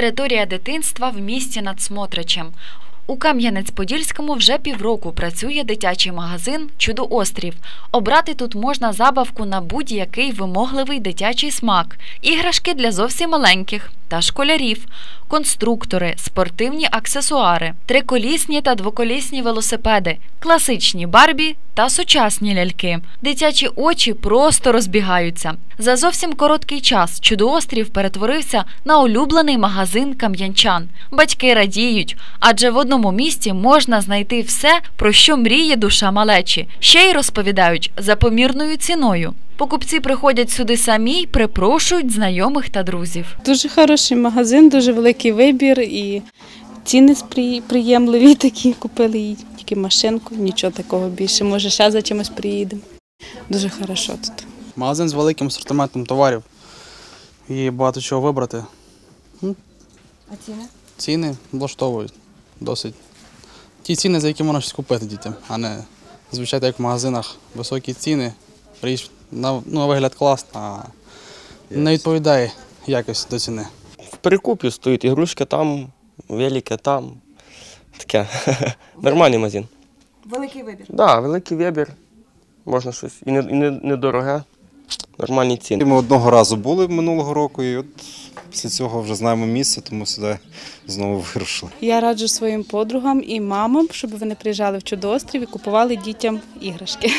Територія дитинства в місті над Смотричем. У Кам'янець-Подільському вже півроку працює дитячий магазин Чудо-Острів. Обрати тут можна забавку на будь-який вимогливий дитячий смак, іграшки для зовсім маленьких та школярів, конструктори, спортивні аксесуари, триколісні та двоколісні велосипеди, класичні барбі та сучасні ляльки. Дитячі очі просто розбігаються. За зовсім короткий час чудоострів перетворився на улюблений магазин кам'янчан. Батьки радіють, адже в одному місці можна знайти все, про що мріє душа малечі. Ще й розповідають за помірною ціною. Покупці приходять сюди самі й припрошують знайомих та друзів. Дуже хороший магазин, дуже великий вибір і ціни приємливі такі. Купили їй тільки машинку, нічого такого більше. Може, ще за чимось приїдемо. Дуже хорошо тут. Магазин з великим асортиментом товарів і багато чого вибрати. А ціни? Ціни влаштовують досить. Ті ціни, за які можна щось купити дітям, а не звичайно, як в магазинах високі ціни. Річ на, ну, вигляд класна, а не відповідає якось до ціни. В перекупі стоїть ігрушка там, велика там. Таке. Нормальний магазин. Великий вибір. Так, да, великий вибір. Можна щось. І не, і не, недороге. Нормальні ціни. Ми одного разу були минулого року, і от після цього вже знаємо місце, тому сюди знову вирушили. Я раджу своїм подругам і мамам, щоб вони приїжджали в чудоострів і купували дітям іграшки.